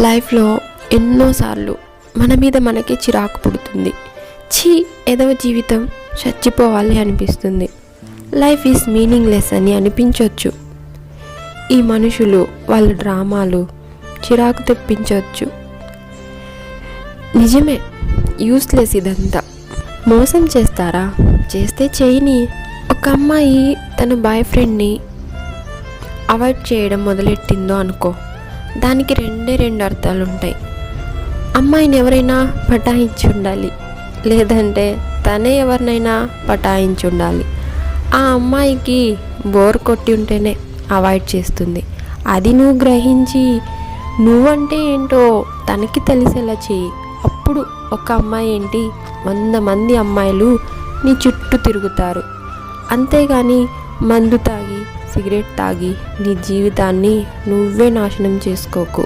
లైఫ్లో ఎన్నోసార్లు మన మీద మనకి చిరాకు పుడుతుంది. ఛీ ఏదో జీవితం చచ్చిపోవాలి అనిపిస్తుంది. లైఫ్ ఈజ్ మీనింగ్లెస్ అని అనిపించవచ్చు ఈ మనుషులు వాళ్ళ డ్రామాలు చిరాకు తెప్పించవచ్చు నిజమే యూస్లెస్ ఇదంతా. మోసం చేస్తారా? చేస్తే చేయని ఒక అమ్మాయి తన బాయ్ ఫ్రెండ్ని అవాయిడ్ చేయడం మొదలెట్టిందో అనుకో. దానికి రెండే రెండు అర్థాలు ఉంటాయి అమ్మాయిని ఎవరైనా పటాయించి ఉండాలి లేదంటే తనే ఎవరినైనా పటాయించి ఉండాలి ఆ అమ్మాయికి బోర్ కొట్టి ఉంటేనే అవాయిడ్ చేస్తుంది. అది నువ్వు గ్రహించి నువ్వంటే ఏంటో తనకి తెలిసేలా చేయి. అప్పుడు ఒక అమ్మాయి ఏంటి? వంద మంది అమ్మాయిలు నీ చుట్టూ తిరుగుతారు. అంతేగాని మందు తాగి సిగరెట్ తాగి నీ జీవితాన్ని నువ్వే నాశనం చేసుకోకు.